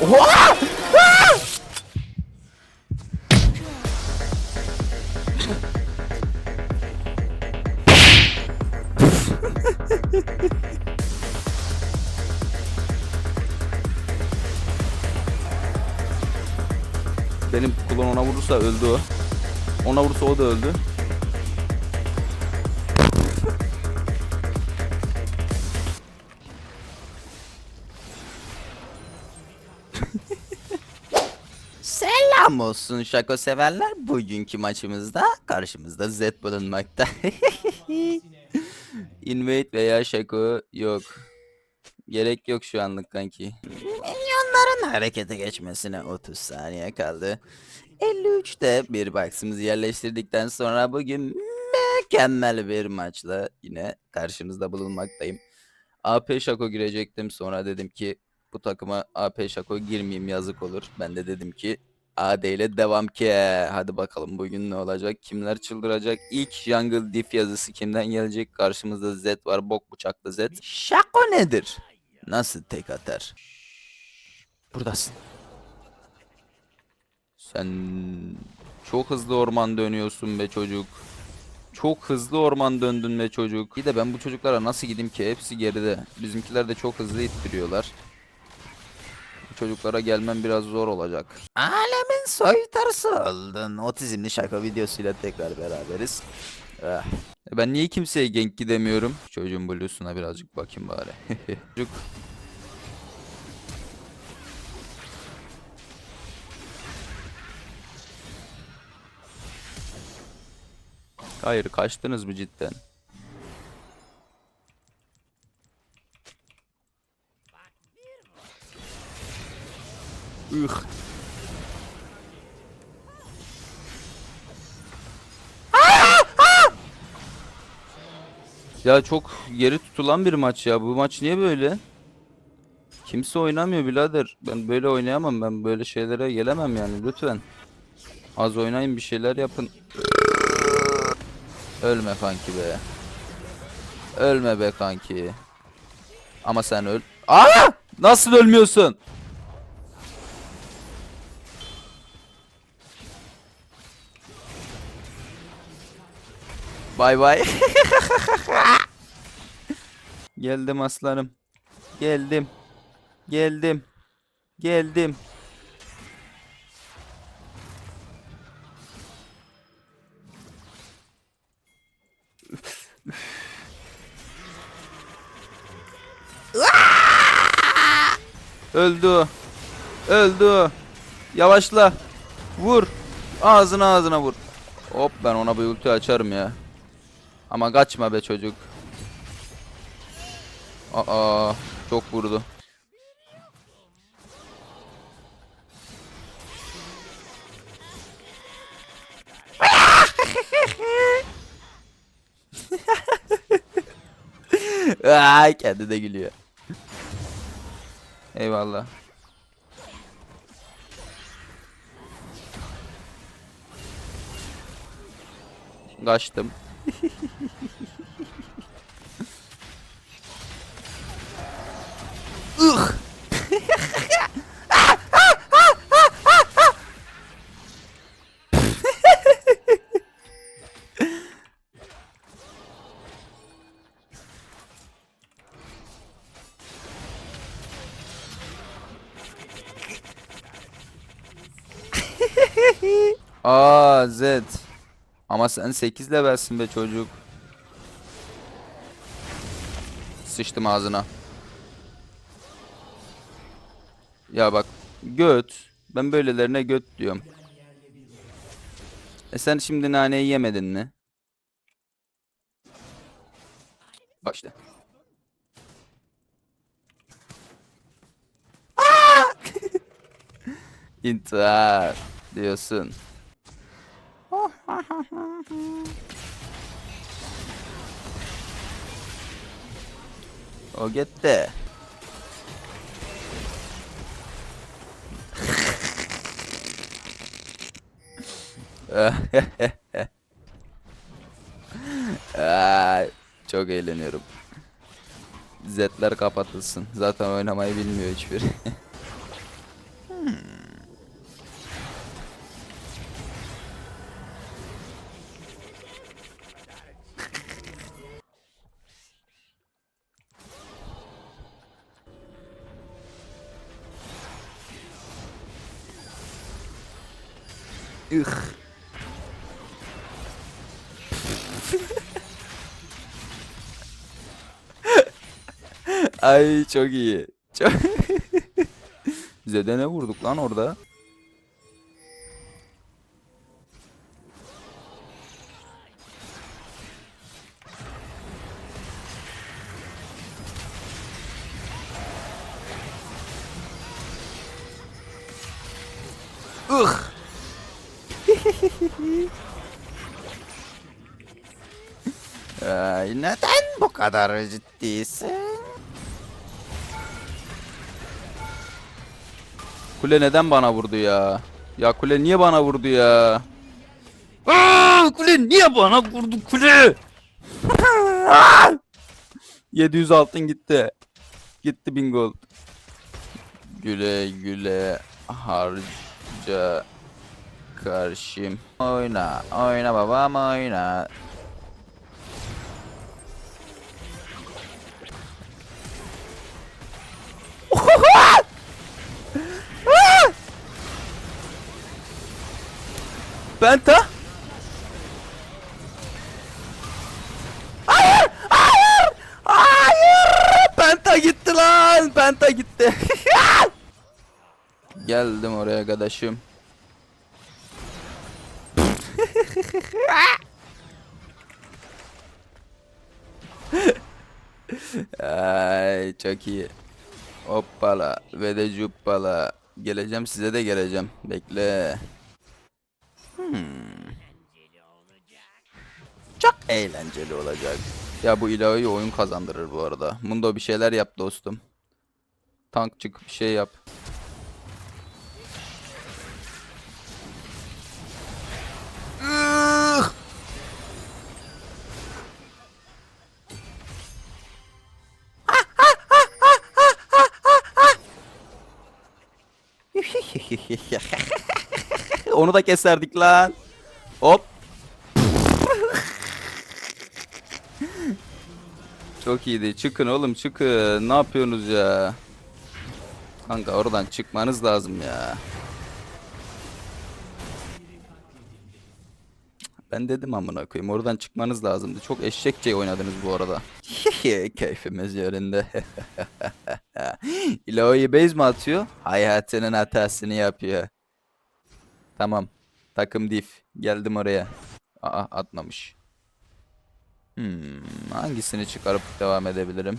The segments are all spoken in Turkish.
Oha! Benim kulon ona vurursa öldü o. Ona vurursa o da öldü. Selam olsun şako severler. Bugünkü maçımızda karşımızda Z bulunmakta. Invade veya şako yok. Gerek yok şu anlık kanki. Milyonların harekete geçmesine 30 saniye kaldı. 53'te bir box'ımızı yerleştirdikten sonra bugün mükemmel bir maçla yine karşınızda bulunmaktayım. AP Şako girecektim sonra dedim ki bu takıma AP Şako girmeyeyim yazık olur. Ben de dedim ki AD ile devam ki. Hadi bakalım bugün ne olacak? Kimler çıldıracak? İlk Jungle Diff yazısı kimden gelecek? Karşımızda Z var. Bok bıçaklı Z. Şako nedir? Nasıl tek atar? Buradasın. Sen çok hızlı orman dönüyorsun be çocuk. Çok hızlı orman döndün be çocuk. Bir de ben bu çocuklara nasıl gideyim ki? Hepsi geride. Bizimkiler de çok hızlı ittiriyorlar. Çocuklara gelmem biraz zor olacak. Alemin soytarısı oldun. Otizmli şaka videosuyla tekrar beraberiz. Ah. E Ben niye kimseye genk gidemiyorum? Çocuğun bluesuna birazcık bakayım bari. Çocuk Hayır kaçtınız mı cidden? Ih. Ya çok geri tutulan bir maç ya. Bu maç niye böyle? Kimse oynamıyor birader. Ben böyle oynayamam. Ben böyle şeylere gelemem yani lütfen. Az oynayın bir şeyler yapın. Ölme kanki be. Ölme be kanki. Ama sen öl. Aa! Nasıl ölmüyorsun? Bay bay. Geldim aslanım. Geldim. Geldim. Geldim. Öldü. Öldü. Yavaşla. Vur. Ağzına ağzına vur. Hop ben ona bir ulti açarım ya. Ama kaçma be çocuk. Aa çok vurdu. Ay kendi de gülüyor. Eyvallah. Kaçtım. Ugh. Aa Z. Sen 8 levelsin be çocuk. Sıçtım ağzına. Ya bak göt. Ben böylelerine göt diyorum. E sen şimdi naneyi yemedin mi? Bak işte. Aa! İntihar diyorsun. O gitti. Çok eğleniyorum. Z'ler kapatılsın. Zaten oynamayı bilmiyor hiçbir. Ih. Ay çok iyi. Çok... Zede ne vurduk lan orada? Ugh. Ay, neden bu kadar ciddisin? Kule neden bana vurdu ya? Ya kule niye bana vurdu ya? Aa, kule niye bana vurdu kule? 700 altın gitti. Gitti bin gold. Güle güle harca karşım. Oyna, oyna babam oyna. Penta? Hayır! Hayır! Hayır! Penta gitti lan! Penta gitti. Geldim oraya kardeşim. Ay çok iyi. Hoppala ve de cuppala. Geleceğim size de geleceğim. Bekle. Hmm. Çok eğlenceli olacak. Ya bu ilahi oyun kazandırır bu arada. Mundo bir şeyler yap dostum. Tank çık bir şey yap. Onu da keserdik lan. Hop. Çok iyiydi. Çıkın oğlum çıkın. Ne yapıyorsunuz ya? Kanka oradan çıkmanız lazım ya. Ben dedim amına koyayım. Oradan çıkmanız lazımdı. Çok eşekçe oynadınız bu arada. Keyfimiz yerinde. İlahi base mi atıyor? Hayatının hatasını yapıyor. Tamam. Takım diff. Geldim oraya. Aa atmamış. Hmm, hangisini çıkarıp devam edebilirim?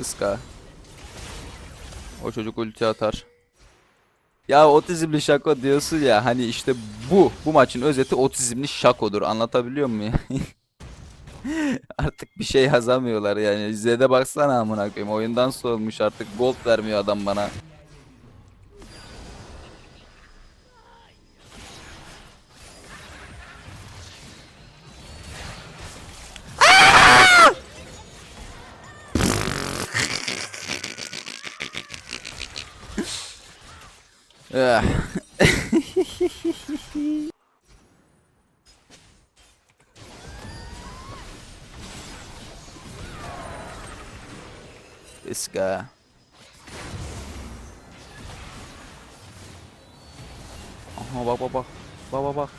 Iska. O çocuk ulti atar. Ya otizmli şako diyorsun ya hani işte bu bu maçın özeti otizmli şakodur anlatabiliyor muyum? artık bir şey yazamıyorlar yani Z'de baksana amına koyayım oyundan soğumuş artık gold vermiyor adam bana. Aha bak bak bak. Bak bak bak.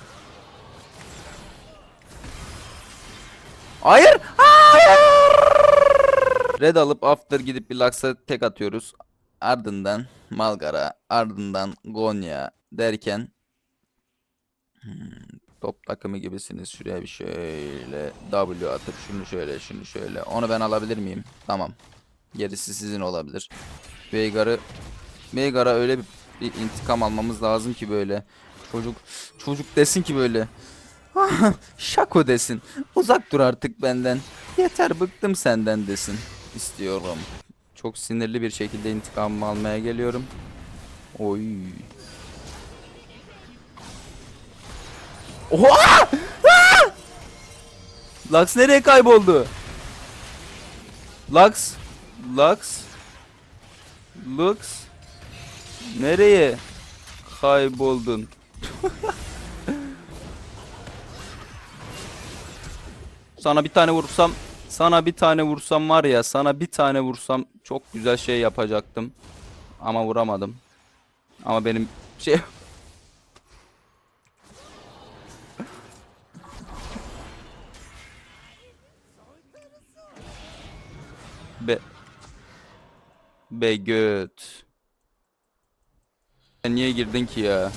Hayır! Hayır! Red alıp after gidip bir Lux'a tek atıyoruz. Ardından Malgara, ardından Gonya derken hmm, top takımı gibisiniz. Şuraya bir şöyle W atıp şunu şöyle şunu şöyle. Onu ben alabilir miyim? Tamam. Gerisi sizin olabilir. Veigar'ı Veigar'a öyle bir, bir intikam almamız lazım ki böyle. Çocuk çocuk desin ki böyle. "Ah, Şako desin. Uzak dur artık benden. Yeter bıktım senden desin. istiyorum. Çok sinirli bir şekilde intikamımı almaya geliyorum. Oy. Oha! Lux nereye kayboldu? Lux. Lux. Lux. Nereye kayboldun? sana bir tane vursam, sana bir tane vursam var ya, sana bir tane vursam çok güzel şey yapacaktım. Ama vuramadım. Ama benim şey Be Be göt. Sen niye girdin ki ya?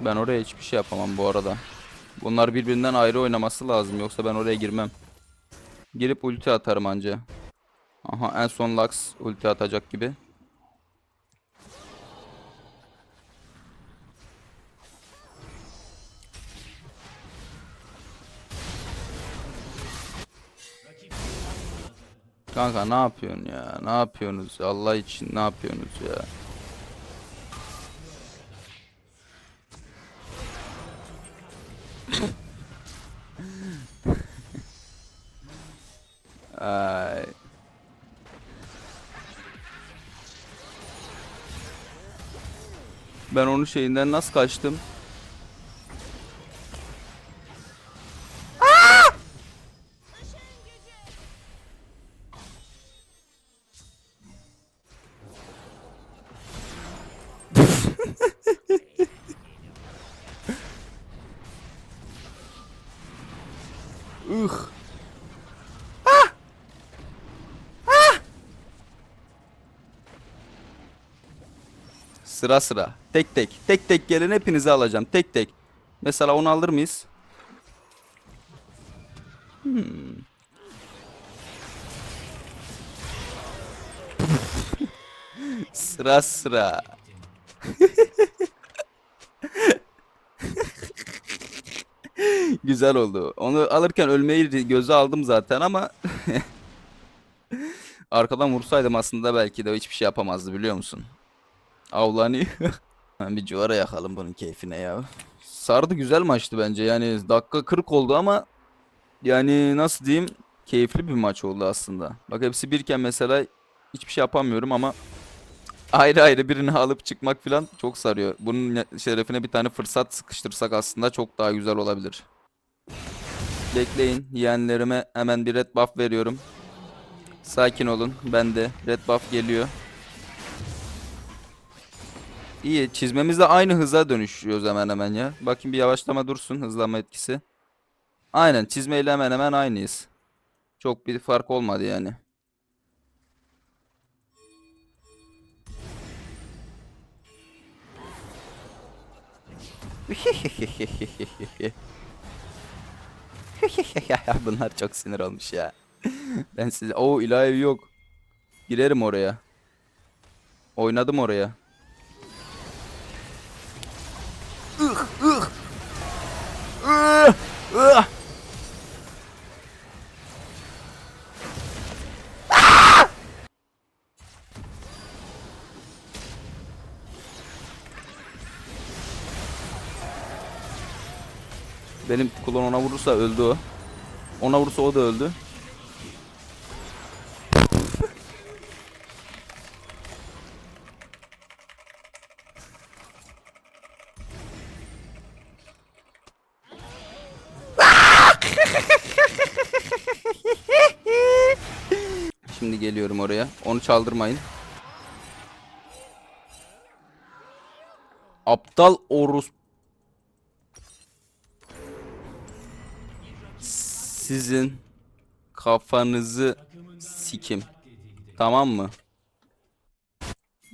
Ben oraya hiçbir şey yapamam bu arada. Bunlar birbirinden ayrı oynaması lazım yoksa ben oraya girmem. Girip ulti atarım anca. Aha en son Lux ulti atacak gibi. Kanka ne yapıyorsun ya? Ne yapıyorsunuz? Allah için ne yapıyorsunuz ya? Ay. Ben onun şeyinden nasıl kaçtım? Sıra sıra. Tek tek. Tek tek gelin hepinizi alacağım. Tek tek. Mesela onu alır mıyız? Hmm. sıra sıra. Güzel oldu. Onu alırken ölmeyi göze aldım zaten ama arkadan vursaydım aslında belki de hiçbir şey yapamazdı biliyor musun? Hemen bir civara yakalım bunun keyfine ya. Sardı güzel maçtı bence. Yani dakika 40 oldu ama yani nasıl diyeyim keyifli bir maç oldu aslında. Bak hepsi birken mesela hiçbir şey yapamıyorum ama ayrı ayrı birini alıp çıkmak falan çok sarıyor. Bunun şerefine bir tane fırsat sıkıştırsak aslında çok daha güzel olabilir. Bekleyin. Yeğenlerime hemen bir red buff veriyorum. Sakin olun. Ben de red buff geliyor. İyi. Çizmemizle aynı hıza dönüşüyoruz hemen hemen ya. Bakayım bir yavaşlama dursun. Hızlanma etkisi. Aynen. Çizmeyle hemen hemen aynıyız. Çok bir fark olmadı yani. Bunlar çok sinir olmuş ya. Ben size... Oo ilahi yok. Girerim oraya. Oynadım oraya. Benim kulon ona vurursa öldü o. Ona vurursa o da öldü. Geliyorum oraya. Onu çaldırmayın. Aptal orus sizin kafanızı sikim. Tamam mı?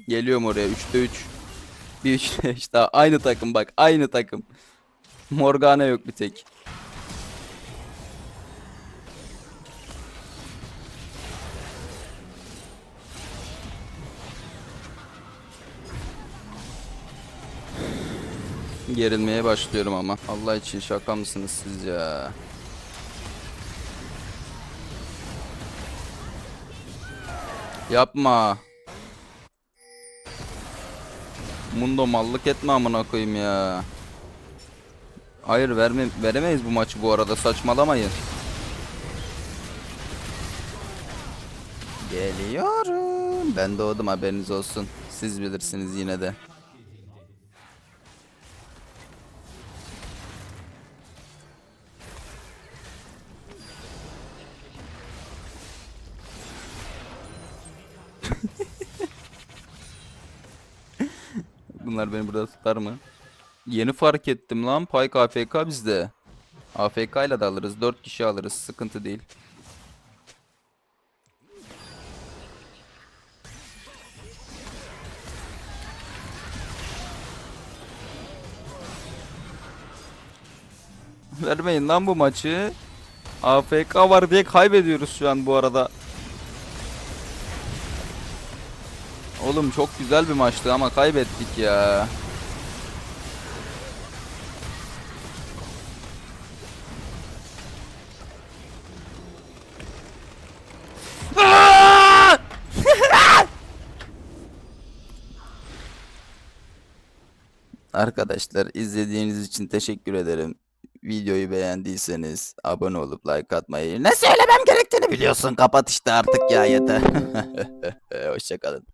Geliyorum oraya 3'te 3. Bir 3'te 3 daha. Aynı takım bak. Aynı takım. Morgana yok bir tek. Gerilmeye başlıyorum ama. Allah için şaka mısınız siz ya? Yapma. Mundo mallık etme amına koyayım ya. Hayır verme, veremeyiz bu maçı bu arada saçmalamayın. Geliyorum. Ben doğdum haberiniz olsun. Siz bilirsiniz yine de. Bunlar beni burada tutar mı? Yeni fark ettim lan. Pike AFK bizde. AFK ile de alırız. 4 kişi alırız. Sıkıntı değil. Vermeyin lan bu maçı. AFK var diye kaybediyoruz şu an bu arada. Oğlum çok güzel bir maçtı ama kaybettik ya. Arkadaşlar izlediğiniz için teşekkür ederim. Videoyu beğendiyseniz abone olup like atmayı ne söylemem gerektiğini biliyorsun. Kapat işte artık ya yeter. Hoşçakalın.